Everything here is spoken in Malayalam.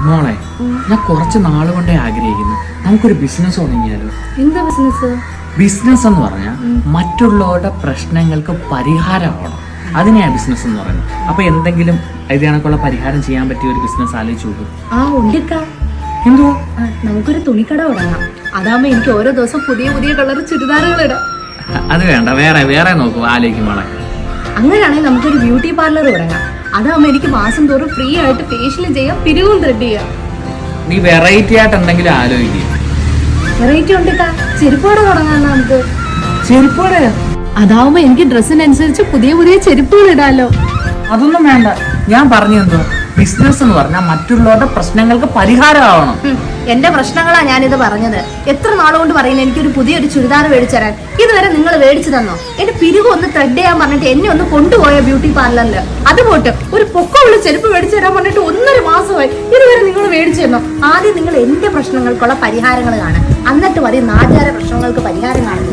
മോളെ ഞാൻ കുറച്ച് നാൾ കൊണ്ടേ ആഗ്രഹിക്കുന്നു. നമുക്കൊരു ബിസിനസ് തുടങ്ങിയാലോ? എന്താ ബിസിനസ്? ബിസിനസ് എന്ന് പറഞ്ഞാൽ മറ്റുള്ളവരുടെ പ്രശ്നങ്ങൾക്ക് പരിഹാരമാണ് അതിനെയാണ് ബിസിനസ് എന്ന് പറയുന്നത് അപ്പൊ എന്തെങ്കിലും ഇത് കണക്കുള്ള പരിഹാരം ചെയ്യാൻ പറ്റിയ ഒരു ബിസിനസ് ആലോചിച്ച് നോക്കൂ. ആ ഉണ്ടിക്കാ. എന്തോ? നമുക്കൊരു തുണിക്കട തുടങ്ങാം. അതാകുമ്പോ എനിക്ക് ഓരോ ദിവസം പുതിയ പുതിയ കളർ ചുരിദാറുകൾ ഇടാം. അത് വേണ്ട വേറെ വേറെ നോക്കൂ ആലോചിക്കും മോളെ. അങ്ങനെയാണെങ്കിൽ നമുക്കൊരു ബ്യൂട്ടി പാർലർ തുടങ്ങാം. അതാകുമ്പോൾ എനിക്ക് മാസം തോറും ഫ്രീ ആയിട്ട് ഫേഷ്യൽ ചെയ്യാം പിരിവും ത്രെഡ് ചെയ്യാം. നീ വെറൈറ്റി ആയിട്ട് എന്തെങ്കിലും ആലോചിക്കും. വെറൈറ്റി ഉണ്ട് ചെരുപ്പോടെ തുടങ്ങാം നമുക്ക്. ചെരുപ്പോടെ? അതാവുമ്പോ എനിക്ക് ഡ്രസ്സിനനുസരിച്ച് പുതിയ പുതിയ ചെരുപ്പുകൾ ഇടാലോ. അതൊന്നും വേണ്ട. ഞാൻ പറഞ്ഞു എന്തോ ബിസിനസ് എന്ന് പറഞ്ഞാൽ മറ്റുള്ളവരുടെ പ്രശ്നങ്ങൾക്ക് പരിഹാരമാവണം. എന്റെ പ്രശ്നങ്ങളാണ് ഞാനിത് പറഞ്ഞത്. എത്ര നാളുകൊണ്ട് പറയുന്നത് എനിക്കൊരു പുതിയൊരു ചുരിദാർ മേടിച്ചു തരാൻ ഇതുവരെ നിങ്ങൾ മേടിച്ചു തന്നോ? എന്റെ പിരിവ് ഒന്ന് ത്രെഡ് ചെയ്യാൻ പറഞ്ഞിട്ട് എന്നെ ഒന്ന് കൊണ്ടുപോയ ബ്യൂട്ടി പാർലറിൽ അത് പോട്ട് ഒരു പൊക്കമുള്ള ചെരുപ്പ് മേടിച്ചു തരാൻ പറഞ്ഞിട്ട് ഒന്നര മാസമായി ഇതുവരെ നിങ്ങൾ മേടിച്ചു തന്നോ? ആദ്യം നിങ്ങൾ എന്റെ പ്രശ്നങ്ങൾക്കുള്ള പരിഹാരങ്ങൾ കാണാം എന്നിട്ട് മതി നാട്ടുകാരെ പ്രശ്നങ്ങൾക്ക് പരിഹാരം മതി.